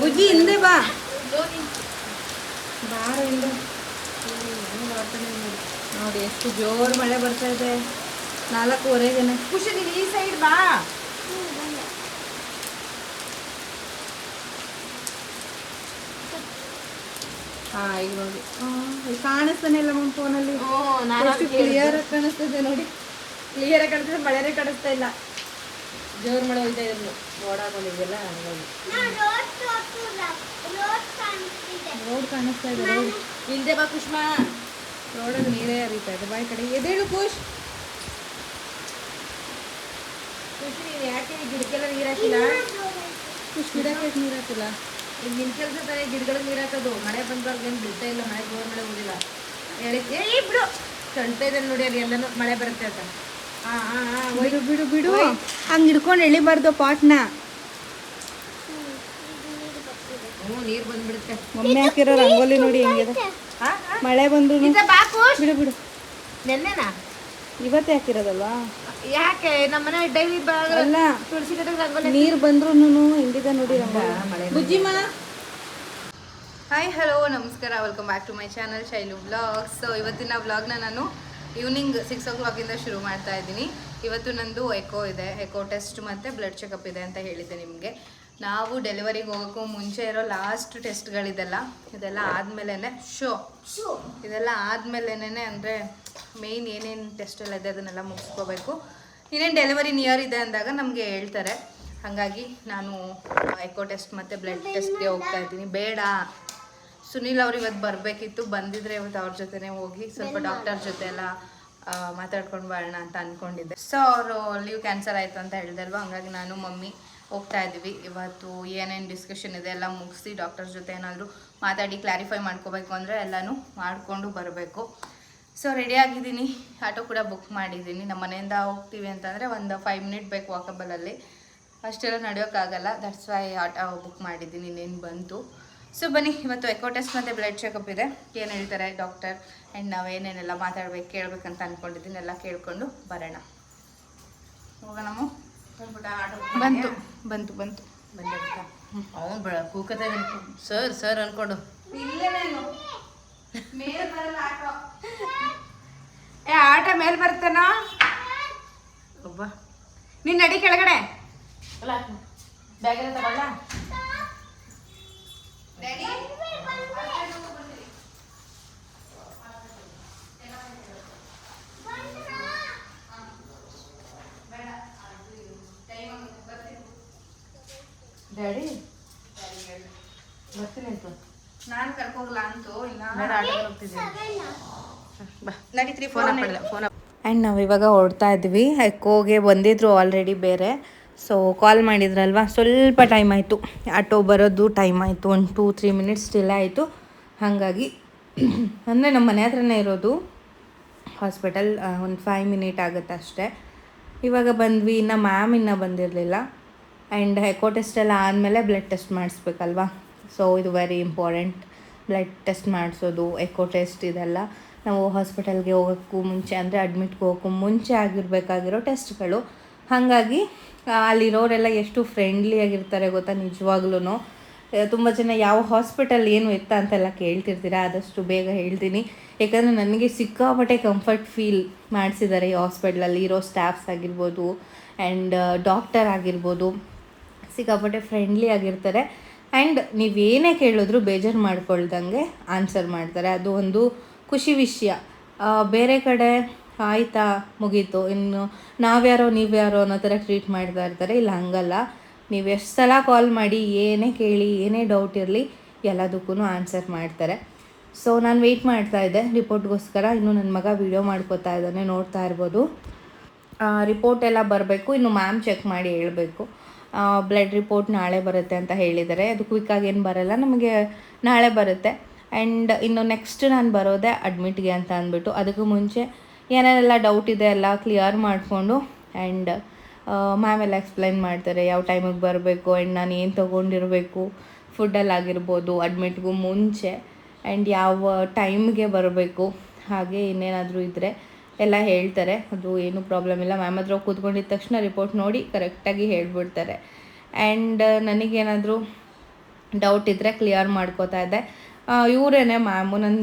ಬುಜ್ಜಿ ಹಿಂದೆ ಬಾ. ಬಾರ ಇಲ್ಲ ನೋಡಿ. ಎಷ್ಟು ಜೋರು ಮಳೆ ಬರ್ತಾ ಇದೆ. ನಾಲ್ಕೂವರೆಗೆನೆ ಖುಷಿ ನೀನು ಈ ಸೈಡ್ ಬಾ. ಹಾ ಈಗ ನೋಡಿ. ಕಾಣಿಸ್ತಾನೆ ಇಲ್ಲ ನಮ್ಮ ಫೋನಲ್ಲಿ ಕ್ಲಿಯರ್ ಆಗಿ ಕಾಣಿಸ್ತಾ ಇದೆ ಕಾಣಿಸ್ತದೆ ನೋಡಿ ಕ್ಲಿಯರ್ ಕಾಣಿಸ್ತಿದೆ ಮಳೆನೇ ಕಾಣಿಸ್ತಾ ಇಲ್ಲ. ಜೋರ್ ಮಳೆ ಹೋಯ್ತಾ ಇದ್ರು ಓಡಾಕೊಂಡಿದ್ದೆಲ್ಲ ಹಂಗಾಗಿ. ರೋಡ್ ಕಾಣಿಸ್ತಾ ಇದೆ ರೋಡ್. ಇಲ್ದೆ ಬಾ ಕುಷ್ಮಾ ರೋಡಲ್ಲಿ ನೀರೇ ಹರಿತಾ ಇದೆ. ಬಾಯ್ ಕಡೆ. ಎದೇಳು ಖುಷ್ ಖುಷಿ ನೀನು ಯಾಕೆ ಗಿಡಕ್ಕೆಲ್ಲ ನೀರು ಹಾಕಿಲ್ಲ? ಖುಷ್ ಗಿಡಕ್ಕೆ ನೀರು ಹಾಕಿಲ್ಲ? ಈಗ ನಿನ್ ಕೆಲಸ ತಾನೇ ಗಿಡಗಳಿಗೆ ನೀರು ಹಾಕೋದು. ಮಳೆ ಬಂದಾಗ ಏನು ಬಿಡ್ತಾ ಇಲ್ಲ. ಮಳೆ ಜೋರ್ ಮಳೆ ಹೋಗಿಲ್ಲ ಹೇಳಿ. ಬಿಡು ಕಣ್ತಾ ಇದೆ ನೋಡಿ ಅಲ್ಲಿ ಎಲ್ಲನೂ ಮಳೆ ಬರುತ್ತೆ ಅಂತ. ಬಿಡು ಬಿಡು ಬಿಡು. ಹಂಗೆ ಹಿಡ್ಕೊಂಡು ಎಳಿಬಾರ್ದು ಪಾಟ್ನ. ನೀರು ಬಂದ್ಬಿಡುತ್ತೆ. ಮಮ್ಮಿ ಹಾಕಿರೋ ರಂಗೋಲಿ ನೋಡಿ ಹೆಂಗಿದೆ. ಮಳೆ ಬಂದ್ರು ಬಿಡು ಬಿಡು. ನೆನ್ನೆನಾ? ಇವತ್ತೇ ಹಾಕಿರೋದಲ್ವಾ? ಯಾಕೆ? ನಮ್ಮನೆ ಡೈಲಿ ಅಲ್ಲ ತುಳಸಿ ರಂಗೋಲಿ ನೀರು ಬಂದ್ರು ಹೆಂಗಿದೆ ನೋಡಿ ರಂಗೋಲಿ. ಬುಜ್ಜಿಮ್ಮ. ಹಾಯ್ ಹಲೋ ನಮಸ್ಕಾರ. Welcome back to my channel Shailu vlogs so ಇವತ್ತಿನ ವ್ಲಾಗ್ನ ನಾನು ಈವ್ನಿಂಗ್ ಸಿಕ್ಸ್ ಓ ಕ್ಲಾಕಿಂದ ಶುರು ಮಾಡ್ತಾ ಇದ್ದೀನಿ. ಇವತ್ತು ನಂದು ಎಕೋ ಇದೆ. ಎಕೋ ಟೆಸ್ಟ್ ಮತ್ತು ಬ್ಲಡ್ ಚೆಕಪ್ ಇದೆ ಅಂತ ಹೇಳಿದ್ದೆ ನಿಮಗೆ. ನಾವು ಡೆಲಿವರಿಗೆ ಹೋಗೋಕ್ಕೂ ಮುಂಚೆ ಇರೋ ಲಾಸ್ಟ್ ಟೆಸ್ಟ್ಗಳಿದೆಲ್ಲ ಇದೆಲ್ಲ ಆದಮೇಲೆ ಶೋ ಇದೆಲ್ಲ ಆದಮೇಲೆನೇ ಅಂದರೆ ಮೇಯ್ನ್ ಏನೇನು ಟೆಸ್ಟ್ ಎಲ್ಲ ಇದೆ ಅದನ್ನೆಲ್ಲ ಮುಗಿಸ್ಕೋಬೇಕು. ಇನ್ನೇನು ಡೆಲಿವರಿ ನಿಯರ್ ಇದೆ ಅಂದಾಗ ನಮಗೆ ಹೇಳ್ತಾರೆ. ಹಾಗಾಗಿ ನಾನು ಎಕೋ ಟೆಸ್ಟ್ ಮತ್ತು ಬ್ಲಡ್ ಟೆಸ್ಟ್ಗೆ ಹೋಗ್ತಾ ಇದ್ದೀನಿ. ಬೇಡ. ಸುನಿಲ್ ಅವ್ರು ಇವತ್ತು ಬರಬೇಕಿತ್ತು ಬಂದಿದ್ರೆ ಇವತ್ತು ಅವ್ರ ಜೊತೆನೆ ಹೋಗಿ ಸ್ವಲ್ಪ ಡಾಕ್ಟರ್ ಜೊತೆ ಎಲ್ಲ ಮಾತಾಡ್ಕೊಂಡು ಬರೋಣ ಅಂತ ಅಂದ್ಕೊಂಡಿದ್ದೆ ಸೊ ಅವರು ಲೀವ್ ಕ್ಯಾನ್ಸಲ್ ಆಯಿತು ಅಂತ ಹೇಳಿದಲ್ವ? ಹಂಗಾಗಿ ನಾನು ಮಮ್ಮಿ ಹೋಗ್ತಾ ಇದ್ದೀವಿ ಇವತ್ತು ಏನೇನು ಡಿಸ್ಕಷನ್ ಇದೆ ಎಲ್ಲ ಮುಗಿಸಿ ಡಾಕ್ಟರ್ ಜೊತೆ ಏನಾದರೂ ಮಾತಾಡಿ ಕ್ಲಾರಿಫೈ ಮಾಡ್ಕೋಬೇಕು ಅಂದರೆ ಎಲ್ಲನೂ ಮಾಡಿಕೊಂಡು ಬರಬೇಕು. ಸೊ ರೆಡಿ ಆಗಿದ್ದೀನಿ. ಆಟೋ ಕೂಡ ಬುಕ್ ಮಾಡಿದ್ದೀನಿ. ನಮ್ಮ ಮನೆಯಿಂದ ಹೋಗ್ತೀವಿ ಅಂತಂದರೆ ಒಂದು ಫೈವ್ ಮಿನಿಟ್ ಬೇಕು ವಾಕಬಲಲ್ಲಿ ಅಷ್ಟೆಲ್ಲ ನಡೆಯೋಕ್ಕಾಗಲ್ಲ. ದಟ್ಸ್ ವೈ ಆಟೋ ಬುಕ್ ಮಾಡಿದ್ದೀನಿ. ಇನ್ನೇನು ಬಂತು. ಸೊ ಬನ್ನಿ ಇವತ್ತು ಎಕೋ ಟೆಸ್ಟ್ ಮತ್ತು ಬ್ಲಡ್ ಚೆಕಪ್ ಇದೆ. ಏನು ಹೇಳ್ತಾರೆ ಡಾಕ್ಟರ್ ಆ್ಯಂಡ್ ನಾವು ಏನೇನೆಲ್ಲ ಮಾತಾಡ್ಬೇಕು ಕೇಳಬೇಕಂತ ಅಂದ್ಕೊಂಡಿದ್ದೀನಿ ಎಲ್ಲ ಕೇಳಿಕೊಂಡು ಬರೋಣ. ಹೋಗೋಣ ಬಂತು ಬಂತು ಬಂತು. ಅವನು ಬ ಕೂಕತೆ ಸರ್ ಸರ್ ಅನ್ಕೊಂಡು. ಏ ಆಟ ಮೇಲೆ ಬರ್ತಾನ ಒಬ್ಬ. ನಿನ್ನ ನಡಿ ಕೆಳಗಡೆ. ಬ್ಯಾಗ್ ತಗೊಳ್ಳ? ಡ್ಯಾಡಿ ಬರ್ತೀನಿ ಅಂತ ನಾನು ಕರ್ಕೋಗಲ್ಲ ಅಂತೂ ಇಲ್ಲ. ಬಾ. ನಡಿ ಫೋನ್ ಫೋನ್ ಆ್ಯಂಡ್ ನಾವು ಇವಾಗ ಹೊರಡ್ತಾ ಇದ್ವಿ. ಎಕ್ಕೋಗೆ ಬಂದಿದ್ರು ಆಲ್ರೆಡಿ ಬೇರೆ. ಸೊ ಕಾಲ್ ಮಾಡಿದ್ರಲ್ವ? ಸ್ವಲ್ಪ ಟೈಮ್ ಆಯಿತು. ಆಟೋ ಬರೋದು ಟೈಮ್ ಆಯಿತು. ಒಂದು ಟೂ ತ್ರೀ ಮಿನಿಟ್ಸ್ ಡಿಲೇ ಆಯಿತು. ಹಾಗಾಗಿ, ಅಂದರೆ ನಮ್ಮ ಮನೆ ಹತ್ರನೇ ಇರೋದು ಹಾಸ್ಪಿಟಲ್ ಒಂದು ಫೈವ್ ಮಿನಿಟ್ ಆಗುತ್ತೆ ಅಷ್ಟೇ. ಇವಾಗ ಬಂದ್ವಿ, ಇನ್ನು ಮ್ಯಾಮ್ ಇನ್ನೂ ಬಂದಿರಲಿಲ್ಲ. ಆ್ಯಂಡ್ ಹೆಕೋ ಟೆಸ್ಟ್ ಎಲ್ಲ ಆದಮೇಲೆ ಬ್ಲಡ್ ಟೆಸ್ಟ್ ಮಾಡಿಸ್ಬೇಕಲ್ವಾ? ಸೊ ಇದು ವೆರಿ ಇಂಪಾರ್ಟೆಂಟ್ ಬ್ಲಡ್ ಟೆಸ್ಟ್ ಮಾಡಿಸೋದು ಎಕೋ ಟೆಸ್ಟ್ ಇದೆಲ್ಲ. ನಾವು ಹಾಸ್ಪಿಟಲ್ಗೆ ಹೋಗೋಕ್ಕೂ ಮುಂಚೆ, ಅಂದರೆ ಅಡ್ಮಿಟ್ಗೆ ಹೋಗೋಕ್ಕೂ ಮುಂಚೆ ಆಗಿರಬೇಕಾಗಿರೋ ಟೆಸ್ಟ್ಗಳು ಹಾಗಾಗಿ ಅಲ್ಲಿರೋರೆಲ್ಲ ಎಷ್ಟು ಫ್ರೆಂಡ್ಲಿ ಆಗಿರ್ತಾರೆ ಗೊತ್ತಾ ನಿಜವಾಗ್ಲೂ ತುಂಬ ಜನ ಯಾವ ಹಾಸ್ಪಿಟಲ್ ಏನು ಎತ್ತ ಅಂತೆಲ್ಲ ಕೇಳ್ತಿರ್ತೀರ, ಆದಷ್ಟು ಬೇಗ ಹೇಳ್ತೀನಿ. ಯಾಕಂದರೆ ನನಗೆ ಸಿಕ್ಕಾಪಟ್ಟೆ ಕಂಫರ್ಟ್ ಫೀಲ್ ಮಾಡಿಸಿದ್ದಾರೆ ಈ ಹಾಸ್ಪಿಟ್ಲಲ್ಲಿ ಇರೋ ಸ್ಟಾಫ್ಸ್ ಆಗಿರ್ಬೋದು ಆ್ಯಂಡ್ ಡಾಕ್ಟರ್ ಆಗಿರ್ಬೋದು. ಸಿಕ್ಕಾಪಟ್ಟೆ ಫ್ರೆಂಡ್ಲಿ ಆಗಿರ್ತಾರೆ. ಆ್ಯಂಡ್ ನೀವೇನೇ ಕೇಳಿದ್ರು ಬೇಜಾರು ಮಾಡ್ಕೊಳ್ದಂಗೆ ಆನ್ಸರ್ ಮಾಡ್ತಾರೆ. ಅದು ಒಂದು ಖುಷಿ ವಿಷಯ. ಬೇರೆ ಕಡೆ ಆಯಿತಾ, ಮುಗೀತು. ಇನ್ನು ನಾವ್ಯಾರೋ, ನೀವ್ಯಾರೋ ಅನ್ನೋ ಥರ ಟ್ರೀಟ್ ಮಾಡ್ತಾ ಇರ್ತಾರೆ. ಇಲ್ಲ, ಹಂಗಲ್ಲ. ನೀವು ಎಷ್ಟು ಸಲ ಕಾಲ್ ಮಾಡಿ, ಏನೇ ಕೇಳಿ, ಏನೇ ಡೌಟ್ ಇರಲಿ, ಎಲ್ಲದಕ್ಕೂ ಆನ್ಸರ್ ಮಾಡ್ತಾರೆ. ಸೊ ನಾನು ವೆಯ್ಟ್ ಮಾಡ್ತಾ ಇದ್ದೆ. ರಿಪೋರ್ಟ್ಗೋಸ್ಕರ ಇನ್ನು ನನ್ನ ಮಗ ವೀಡಿಯೋ ಮಾಡ್ಕೋತಾ ಇದ್ದಾನೆ, ನೋಡ್ತಾ ಇರ್ಬೋದು. ರಿಪೋರ್ಟ್ ಎಲ್ಲ ಬರಬೇಕು. ಇನ್ನು ಮ್ಯಾಮ್ ಚೆಕ್ ಮಾಡಿ ಹೇಳಬೇಕು. ಬ್ಲಡ್ ರಿಪೋರ್ಟ್ ನಾಳೆ ಬರುತ್ತೆ ಅಂತ ಹೇಳಿದ್ದಾರೆ. ಅದು ಕ್ವಿಕ್ಕಾಗಿ ಏನು ಬರಲ್ಲ, ನಮಗೆ ನಾಳೆ ಬರುತ್ತೆ. ಆ್ಯಂಡ್ ಇನ್ನು ನೆಕ್ಸ್ಟ್ ನಾನು ಬರೋದೆ ಅಡ್ಮಿಟ್ಗೆ ಅಂತ ಅಂದ್ಬಿಟ್ಟು, ಅದಕ್ಕೂ ಮುಂಚೆ ಏನೇನೆಲ್ಲ ಡೌಟ್ ಇದೆ ಎಲ್ಲ ಕ್ಲಿಯರ್ ಮಾಡಿಕೊಂಡು ಆ್ಯಂಡ್ ಮ್ಯಾಮ್ ಎಲ್ಲ ಎಕ್ಸ್ಪ್ಲೈನ್ ಮಾಡ್ತಾರೆ ಯಾವ ಟೈಮಿಗೆ ಬರಬೇಕು ಆ್ಯಂಡ್ ನಾನು ಏನು ತೊಗೊಂಡಿರಬೇಕು ಫುಡ್ಡಲ್ಲಿ ಆಗಿರ್ಬೋದು ಅಡ್ಮಿಟ್ಗೂ ಮುಂಚೆ ಆ್ಯಂಡ್ ಯಾವ ಟೈಮ್ಗೆ ಬರಬೇಕು, ಹಾಗೆ ಇನ್ನೇನಾದರೂ ಇದ್ದರೆ ಎಲ್ಲ ಹೇಳ್ತಾರೆ. ಅದು ಏನು ಪ್ರಾಬ್ಲಮ್ ಇಲ್ಲ. ಮ್ಯಾಮ್ ಹತ್ರ ಕೂತ್ಕೊಂಡಿದ್ದ ತಕ್ಷಣ ರಿಪೋರ್ಟ್ ನೋಡಿ ಕರೆಕ್ಟಾಗಿ ಹೇಳ್ಬಿಡ್ತಾರೆ. ಆ್ಯಂಡ್ ನನಗೇನಾದರೂ ಡೌಟ್ ಇದ್ದರೆ ಕ್ಲಿಯರ್ ಮಾಡ್ಕೋತಾ ಇದ್ದೆ. ಇವರೇನೆ ಮ್ಯಾಮು ನಾನು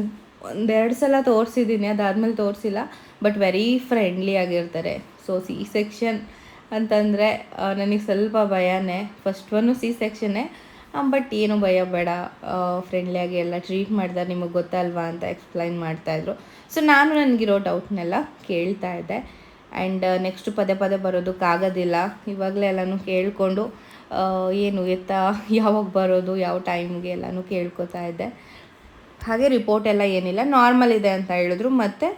ಒಂದೆರಡು ಸಲ ತೋರಿಸಿದ್ದೀನಿ ಅದಾದಮೇಲೆ ತೋರಿಸಿಲ್ಲ. ಬಟ್ ವೆರಿ ಫ್ರೆಂಡ್ಲಿ ಆಗಿರ್ತಾರೆ. ಸೊ ಸಿ ಸೆಕ್ಷನ್ ಅಂತಂದರೆ ನನಗೆ ಸ್ವಲ್ಪ ಭಯನೇ. ಫಸ್ಟ್ ಒನ್ನು ಸಿ ಸೆಕ್ಷನ್ನೇ ಬಟ್ ಏನು ಭಯ ಬೇಡ. ಫ್ರೆಂಡ್ಲಿಯಾಗಿ ಎಲ್ಲ ಟ್ರೀಟ್ ಮಾಡ್ತಾರೆ. ನಿಮಗೆ ಗೊತ್ತಲ್ವಾ ಅಂತ ಎಕ್ಸ್ಪ್ಲೈನ್ ಮಾಡ್ತಾಯಿದ್ರು ಸೊ ನಾನು ನನಗಿರೋ ಡೌಟ್ನೆಲ್ಲ ಕೇಳ್ತಾ ಇದ್ದೆ. ಆ್ಯಂಡ್ ನೆಕ್ಸ್ಟ್ ಪದೇ ಪದೇ ಬರೋದಕ್ಕಾಗೋದಿಲ್ಲ ಇವಾಗಲೇ ಎಲ್ಲನೂ ಕೇಳಿಕೊಂಡು ಏನು ಎತ್ತ, ಯಾವಾಗ ಬರೋದು, ಯಾವ ಟೈಮ್ಗೆ ಎಲ್ಲನೂ ಕೇಳ್ಕೊತಾ ಇದ್ದೆ. ಹಾಗೆ ರಿಪೋರ್ಟ್ ಎಲ್ಲ ಏನಿಲ್ಲ. ನಾರ್ಮಲ್ ಇದೆ ಅಂತ ಹೇಳಿದ್ರು. ಮತ್ತು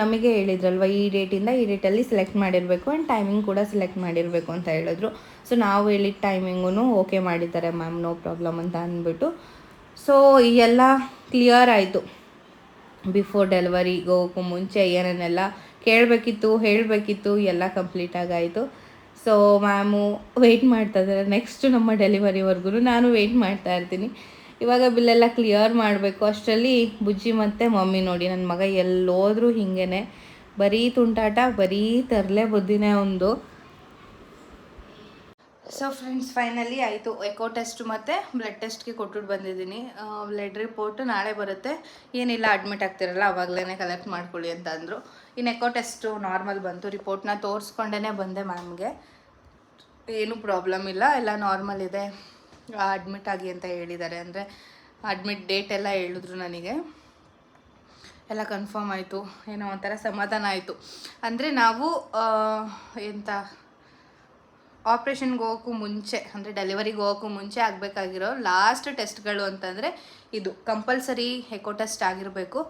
ನಮಗೆ ಹೇಳಿದ್ರಲ್ವ, ಈ ಡೇಟಿಂದ ಈ ಡೇಟಲ್ಲಿ ಸೆಲೆಕ್ಟ್ ಮಾಡಿರಬೇಕು ಆ್ಯಂಡ್ ಟೈಮಿಂಗ್ ಕೂಡ ಸೆಲೆಕ್ಟ್ ಮಾಡಿರಬೇಕು ಅಂತ ಹೇಳಿದ್ರು. ಸೊ ನಾವು ಹೇಳಿದ ಟೈಮಿಂಗೂ ಓಕೆ ಮಾಡಿದ್ದಾರೆ ಮ್ಯಾಮ್ ನೋ ಪ್ರಾಬ್ಲಮ್ ಅಂತ ಅಂದ್ಬಿಟ್ಟು. ಸೊ ಎಲ್ಲ ಕ್ಲಿಯರ್ ಆಯಿತು. ಬಿಫೋರ್ ಡೆಲಿವರಿಗೆ ಹೋಗೋಕ್ಕೂ ಮುಂಚೆ ಏನೇನೆಲ್ಲ ಕೇಳಬೇಕಿತ್ತು, ಹೇಳಬೇಕಿತ್ತು, ಎಲ್ಲ ಕಂಪ್ಲೀಟಾಗಿ ಆಯಿತು ಸೊ ಮ್ಯಾಮು ವೆಯ್ಟ್ ಮಾಡ್ತಾ ಇದ್ದಾರೆ. ನೆಕ್ಸ್ಟ್ ನಮ್ಮ ಡೆಲಿವರಿವರೆಗೂ ನಾನು ವೆಯ್ಟ್ ಮಾಡ್ತಾ ಇರ್ತೀನಿ. ಇವಾಗ ಬಿಲ್ಲೆಲ್ಲ ಕ್ಲಿಯರ್ ಮಾಡಬೇಕು. ಅಷ್ಟರಲ್ಲಿ ಬುಜ್ಜಿ ಮತ್ತು ಮಮ್ಮಿ ನೋಡಿ ನನ್ನ ಮಗ ಎಲ್ಲೋದ್ರೂ ಹಿಂಗೇನೆ. ಬರೀ ತುಂಟಾಟ, ಬರೀ ತರಲೆ ಬುದ್ಧಿನೇ ಒಂದು ಸೊ ಫ್ರೆಂಡ್ಸ್ ಫೈನಲಿ ಆಯಿತು. ಎಕೋ ಟೆಸ್ಟ್ ಮತ್ತು ಬ್ಲಡ್ ಟೆಸ್ಟ್ಗೆ ಕೊಟ್ಬಿಟ್ಟು ಬಂದಿದ್ದೀನಿ. ಬ್ಲಡ್ ರಿಪೋರ್ಟ್ ನಾಳೆ ಬರುತ್ತೆ. ಏನಿಲ್ಲ ಅಡ್ಮಿಟ್ ಆಗ್ತಿರಲ್ಲ ಅವಾಗಲೇ ಕಲೆಕ್ಟ್ ಮಾಡ್ಕೊಳ್ಳಿ ಅಂತ ಅಂದರು. ಇನ್ನು ಎಕೋ ಟೆಸ್ಟು ನಾರ್ಮಲ್ ಬಂತು. ರಿಪೋರ್ಟ್ನ ತೋರಿಸ್ಕೊಂಡೇ ಬಂದೆ ಮ್ಯಾಮ್ಗೆ ಏನೂ ಪ್ರಾಬ್ಲಮ್ ಇಲ್ಲ, ಎಲ್ಲ ನಾರ್ಮಲ್ ಇದೆ. ಅಡ್ಮಿಟ್ ಆಗಿ ಅಂತ ಹೇಳಿದ್ದಾರೆ. ಅಂದರೆ ಅಡ್ಮಿಟ್ ಡೇಟ್ ಎಲ್ಲ ಹೇಳಿದ್ರು ನನಗೆ. ಎಲ್ಲ ಕನ್ಫರ್ಮ್ ಆಯಿತು. ಏನೋ ಒಂಥರ ಸಮಾಧಾನ ಆಯಿತು. ಅಂದರೆ ನಾವು ಎಂಥ ಆಪ್ರೇಷನ್ಗೆ ಹೋಗೋಕ್ಕೂ ಮುಂಚೆ, ಅಂದರೆ ಡೆಲಿವರಿಗೆ ಹೋಗೋಕ್ಕೂ ಮುಂಚೆ ಆಗಬೇಕಾಗಿರೋ ಲಾಸ್ಟ್ ಟೆಸ್ಟ್ಗಳು ಅಂತಂದರೆ ಇದು, ಕಂಪಲ್ಸರಿ ಎಕೋ ಟೆಸ್ಟ್ ಆಗಿರಬೇಕು.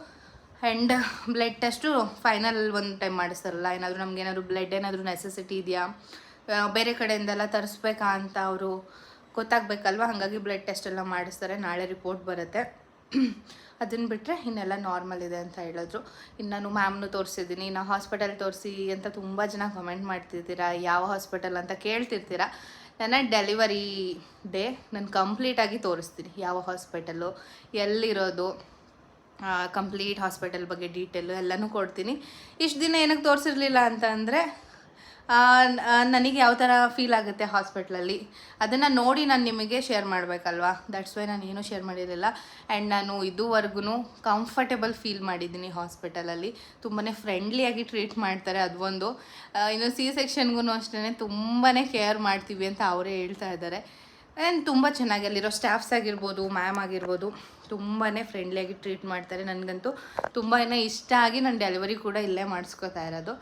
ಆ್ಯಂಡ್ ಬ್ಲಡ್ ಟೆಸ್ಟು ಫೈನಲ್ ಒಂದು ಟೈಮ್ ಮಾಡಿಸ್ತಾರಲ್ಲ, ಏನಾದರೂ ನಮ್ಗೆ ಏನಾದರೂ ಬ್ಲಡ್ ಏನಾದರೂ ನೆಸೆಸಿಟಿ ಇದೆಯಾ? ಬೇರೆ ಕಡೆಯಿಂದೆಲ್ಲ ತರಿಸ್ಬೇಕಾ ಅಂತ ಅವರು ಗೊತ್ತಾಗಬೇಕಲ್ವ? ಹಾಗಾಗಿ ಬ್ಲಡ್ ಟೆಸ್ಟ್ ಎಲ್ಲ ಮಾಡಿಸ್ತಾರೆ. ನಾಳೆ ರಿಪೋರ್ಟ್ ಬರುತ್ತೆ. ಅದನ್ನು ಬಿಟ್ಟರೆ ಇನ್ನೆಲ್ಲ ನಾರ್ಮಲ್ ಇದೆ ಅಂತ ಹೇಳಿದ್ರು. ಇನ್ನು ನಾನು ಮ್ಯಾಮ್ನು ತೋರಿಸಿದ್ದೀನಿ. ನಾವು ಹಾಸ್ಪಿಟಲ್ ತೋರಿಸಿ ಅಂತ ತುಂಬ ಜನ ಕಮೆಂಟ್ ಮಾಡ್ತಿರ್ತೀರಾ ಯಾವ ಹಾಸ್ಪಿಟಲ್ ಅಂತ ಕೇಳ್ತಿರ್ತೀರಾ? ನನ್ನ ಡೆಲಿವರಿ ಡೇ ನಾನು ಕಂಪ್ಲೀಟಾಗಿ ತೋರಿಸ್ತೀನಿ. ಯಾವ ಹಾಸ್ಪಿಟಲು ಎಲ್ಲಿರೋದು ಕಂಪ್ಲೀಟ್ ಹಾಸ್ಪಿಟಲ್ ಬಗ್ಗೆ ಡೀಟೇಲು ಎಲ್ಲನೂ ಕೊಡ್ತೀನಿ. ಇಷ್ಟು ದಿನ ಏನಕ್ಕೆ ತೋರಿಸಿರ್ಲಿಲ್ಲ ಅಂತ ಅಂದರೆ ನನಗೆ ಯಾವ ಥರ ಫೀಲ್ ಆಗುತ್ತೆ ಹಾಸ್ಪಿಟ್ಲಲ್ಲಿ ಅದನ್ನು ನೋಡಿ ನಾನು ನಿಮಗೆ ಶೇರ್ ಮಾಡಬೇಕಲ್ವಾ? ದಟ್ಸ್ ವೈ ನಾನು ಏನೂ ಶೇರ್ ಮಾಡಿರಲಿಲ್ಲ. ಆ್ಯಂಡ್ ನಾನು ಇದುವರೆಗೂ ಕಂಫರ್ಟೇಬಲ್ ಫೀಲ್ ಮಾಡಿದ್ದೀನಿ ಹಾಸ್ಪಿಟಲಲ್ಲಿ ತುಂಬಾ ಫ್ರೆಂಡ್ಲಿಯಾಗಿ ಟ್ರೀಟ್ ಮಾಡ್ತಾರೆ ಅದು ಒಂದು ಇನ್ನು ಸಿ ಸೆಕ್ಷನ್ಗೂ ಅಷ್ಟೇ ತುಂಬಾ ಕೇರ್ ಮಾಡ್ತೀವಿ ಅಂತ ಅವರೇ ಹೇಳ್ತಾ ಇದ್ದಾರೆ. ಆ್ಯಂಡ್ ತುಂಬ ಚೆನ್ನಾಗಿ ಅಲ್ಲಿರೋ ಸ್ಟಾಫ್ಸ್ ಆಗಿರ್ಬೋದು ಮ್ಯಾಮ್ ಆಗಿರ್ಬೋದು ತುಂಬಾ ಫ್ರೆಂಡ್ಲಿಯಾಗಿ ಟ್ರೀಟ್ ಮಾಡ್ತಾರೆ. ನನಗಂತೂ ತುಂಬಾ ಇಷ್ಟ ಆಗಿ ನಾನು ಡೆಲಿವರಿ ಕೂಡ ಇಲ್ಲೇ ಮಾಡಿಸ್ಕೋತಾ ಇರೋದು.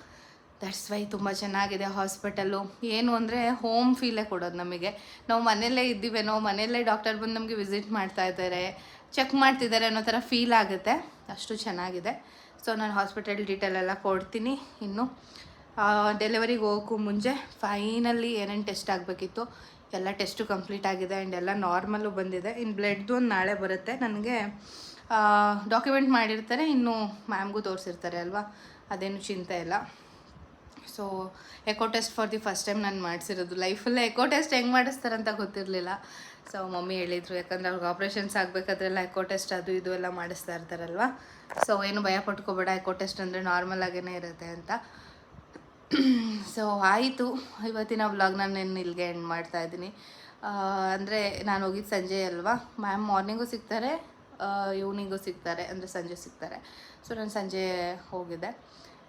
ದಟ್ಸ್ ವೈ ತುಂಬ ಚೆನ್ನಾಗಿದೆ ಹಾಸ್ಪಿಟಲು ಏನು ಅಂದರೆ ಹೋಮ್ ಫೀಲೇ ಕೊಡೋದು ನಮಗೆ. ನಾವು ಮನೆಯಲ್ಲೇ ಇದ್ದೀವೇನೋ ಮನೆಯಲ್ಲೇ ಡಾಕ್ಟರ್ ಬಂದು ನಮಗೆ ವಿಸಿಟ್ ಮಾಡ್ತಾ ಇದ್ದಾರೆ. ಚೆಕ್ ಮಾಡ್ತಿದ್ದಾರೆ ಅನ್ನೋ ಥರ ಫೀಲ್ ಆಗುತ್ತೆ. ಅಷ್ಟು ಚೆನ್ನಾಗಿದೆ. ಸೊ ನಾನು ಹಾಸ್ಪಿಟಲ್ ಡೀಟೇಲ್ ಎಲ್ಲ ಕೊಡ್ತೀನಿ ಇನ್ನು. ಡೆಲಿವರಿಗೆ ಹೋಗೋಕ್ಕೂ ಮುಂಚೆ ಫೈನಲ್ಲಿ ಏನೇನು ಟೆಸ್ಟ್ ಆಗಬೇಕಿತ್ತು. ಎಲ್ಲ ಟೆಸ್ಟು ಕಂಪ್ಲೀಟ್ ಆಗಿದೆ ಆ್ಯಂಡ್ ಎಲ್ಲ ನಾರ್ಮಲ್ಲು ಬಂದಿದೆ. ಇನ್ನು ಬ್ಲಡ್ದು ಒಂದು ನಾಳೆ ಬರುತ್ತೆ. ನನಗೆ ಡಾಕ್ಯುಮೆಂಟ್ ಮಾಡಿರ್ತಾರೆ. ಇನ್ನು ಮ್ಯಾಮ್ಗೂ ತೋರಿಸಿರ್ತಾರೆ ಅಲ್ವಾ? ಅದೇನು ಚಿಂತೆ ಇಲ್ಲ. So echo test for the first time ನಾನು ಮಾಡಿಸಿರೋದು. ಲೈಫಲ್ಲೇ ಎಕೋ ಟೆಸ್ಟ್ ಹೆಂಗೆ ಮಾಡಿಸ್ತಾರಂತ ಗೊತ್ತಿರಲಿಲ್ಲ. ಸೊ ಮಮ್ಮಿ ಹೇಳಿದರು, ಯಾಕಂದರೆ ಅವ್ರಿಗೆ ಆಪ್ರೇಷನ್ಸ್ ಆಗಬೇಕಾದ್ರೆಲ್ಲ ಎಕೋ ಟೆಸ್ಟ್ ಅದು ಇದು ಎಲ್ಲ ಮಾಡಿಸ್ತಾ ಇರ್ತಾರಲ್ವ? ಸೊ ಏನು ಭಯ ಪಟ್ಕೋಬೇಡ ಎಕೋ ಟೆಸ್ಟ್ ಅಂದರೆ ನಾರ್ಮಲ್ ಆಗೇ ಇರುತ್ತೆ ಅಂತ. ಸೊ ಆಯಿತು. ಇವತ್ತಿನ ವ್ಲಾಗ್ನ ನಾನು ಇಲ್ಲಿಗೆ ಎಂಡ್ ಮಾಡ್ತಾ ಇದ್ದೀನಿ. ಅಂದರೆ ನಾನು ಹೋಗಿದ್ದು ಸಂಜೆ ಅಲ್ವಾ? ಮ್ಯಾಮ್ ಮಾರ್ನಿಂಗು ಸಿಗ್ತಾರೆ ಈವ್ನಿಂಗು ಸಿಗ್ತಾರೆ, ಅಂದರೆ ಸಂಜೆ ಸಿಗ್ತಾರೆ. ಸೊ ನಾನು ಸಂಜೆ ಹೋಗಿದ್ದೆ.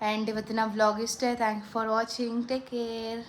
ಆ್ಯಂಡ್ ಇವತ್ತಿನ ವ್ಲಾಗ್ ಇಷ್ಟೇ thank for watching take care